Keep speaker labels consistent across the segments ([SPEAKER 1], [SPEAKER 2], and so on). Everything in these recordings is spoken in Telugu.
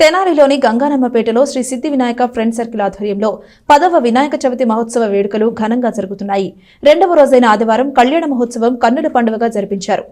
[SPEAKER 1] తెనాలిలోని గంగానమ్మపేటలో శ్రీ సిద్ధి వినాయక ఫ్రెండ్ సర్కిల్ ఆధ్వర్యంలో పదవ వినాయక చవితి మహోత్సవ వేడుకలు ఘనంగా జరుగుతున్నాయి. రెండవ రోజైన ఆదివారం కళ్యాణ మహోత్సవం కన్నుల పండుగగా జరిపించారు.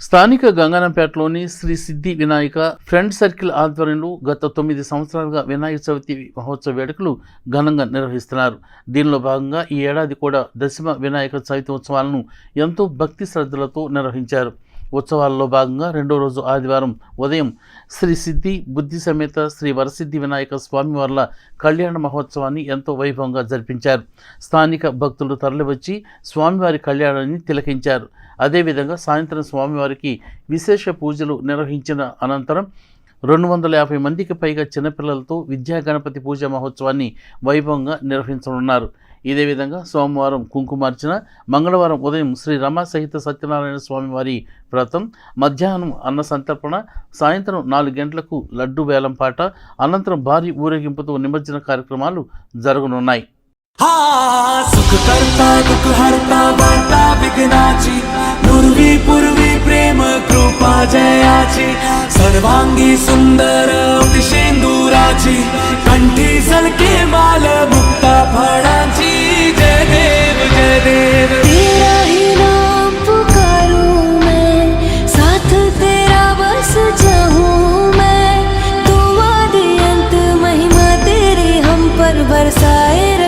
[SPEAKER 2] స్థానిక గంగానంపేటలోని శ్రీ సిద్ధి వినాయక ఫ్రెండ్ సర్కిల్ ఆధ్వర్యంలో గత తొమ్మిది సంవత్సరాలుగా వినాయక చవితి మహోత్సవ వేడుకలు ఘనంగా నిర్వహిస్తున్నారు. దీనిలో భాగంగా ఈ ఏడాది కూడా దశమ వినాయక చవితి ఉత్సవాలను ఎంతో భక్తి శ్రద్ధలతో నిర్వహించారు. ఉత్సవాల్లో భాగంగా రెండో రోజు ఆదివారం ఉదయం శ్రీ సిద్ధి బుద్ధి సమేత శ్రీ వరసిద్ధి వినాయక స్వామివార్ల కళ్యాణ మహోత్సవాన్ని ఎంతో వైభవంగా జరిపించారు. స్థానిక భక్తులు తరలివచ్చి స్వామివారి కళ్యాణాన్ని తిలకించారు. అదేవిధంగా సాయంత్రం స్వామివారికి విశేష పూజలు నిర్వహించిన అనంతరం రెండు వందల యాభై మందికి పైగా చిన్నపిల్లలతో విద్యా గణపతి పూజ మహోత్సవాన్ని వైభవంగా నిర్వహించనున్నారు. ఇదే విధంగా సోమవారం కుంకుమార్చన మంగళవారం ఉదయం శ్రీ రమ సహిత సత్యనారాయణ స్వామి వారి వ్రతం మధ్యాహ్నం అన్న సంతర్పణ సాయంత్రం నాలుగు గంటలకు లడ్డు వేలం పాట అనంతరం భారీ ఊరేగింపుతో నిమజ్జన కార్యక్రమాలు జరగనున్నాయి
[SPEAKER 3] हा सुख करता दुःख हरता वार्ता विघ्नाची पूर्वी पूर्वी प्रेम कृपा जयाची सर्वांगी सुंदर शेंदुराची कंठी सलके मा पर साए